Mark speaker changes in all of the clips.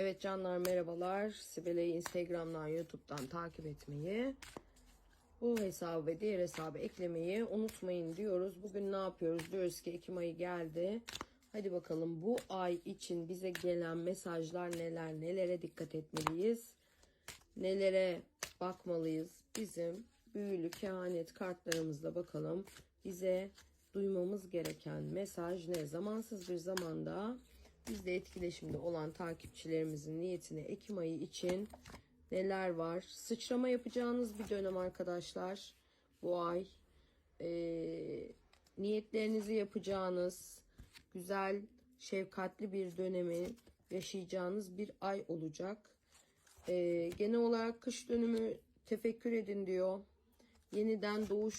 Speaker 1: Evet canlar merhabalar. Sibel'i Instagram'dan, YouTube'dan takip etmeyi, bu hesabı ve diğer hesabı eklemeyi unutmayın diyoruz. Bugün ne yapıyoruz? Diyoruz ki Ekim ayı geldi. Hadi bakalım bu ay için bize gelen mesajlar neler, nelere dikkat etmeliyiz, nelere bakmalıyız. Bizim büyülü kehanet kartlarımızla bakalım bize duymamız gereken mesaj ne? Zamansız bir zamanda bizle etkileşimde olan takipçilerimizin niyetine Ekim ayı için neler var? Sıçrama yapacağınız bir dönem arkadaşlar. Bu ay Ee, niyetlerinizi yapacağınız güzel, şefkatli bir dönemi yaşayacağınız bir ay olacak. Ee, genel olarak kış dönümü tefekkür edin diyor. Yeniden doğuş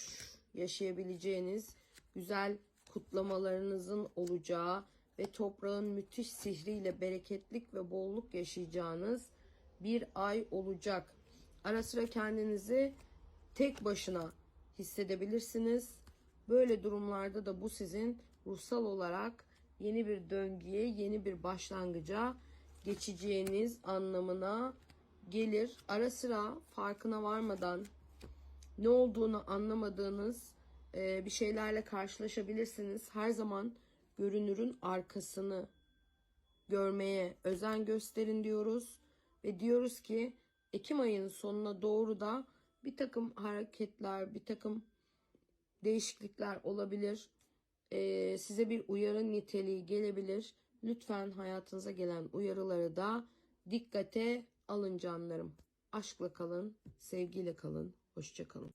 Speaker 1: yaşayabileceğiniz güzel kutlamalarınızın olacağı ve toprağın müthiş sihriyle bereketlik ve bolluk yaşayacağınız bir ay olacak. Ara sıra kendinizi tek başına hissedebilirsiniz. Böyle durumlarda da bu sizin ruhsal olarak yeni bir döngüye, yeni bir başlangıca geçeceğiniz anlamına gelir. Ara sıra farkına varmadan ne olduğunu anlamadığınız bir şeylerle karşılaşabilirsiniz. Her zaman görünürün arkasını görmeye özen gösterin diyoruz. Ve diyoruz ki Ekim ayının sonuna doğru da bir takım hareketler, bir takım değişiklikler olabilir. E, size bir uyarı niteliği gelebilir. Lütfen hayatınıza gelen uyarıları da dikkate alın canlarım. Aşkla kalın, sevgiyle kalın, hoşça kalın.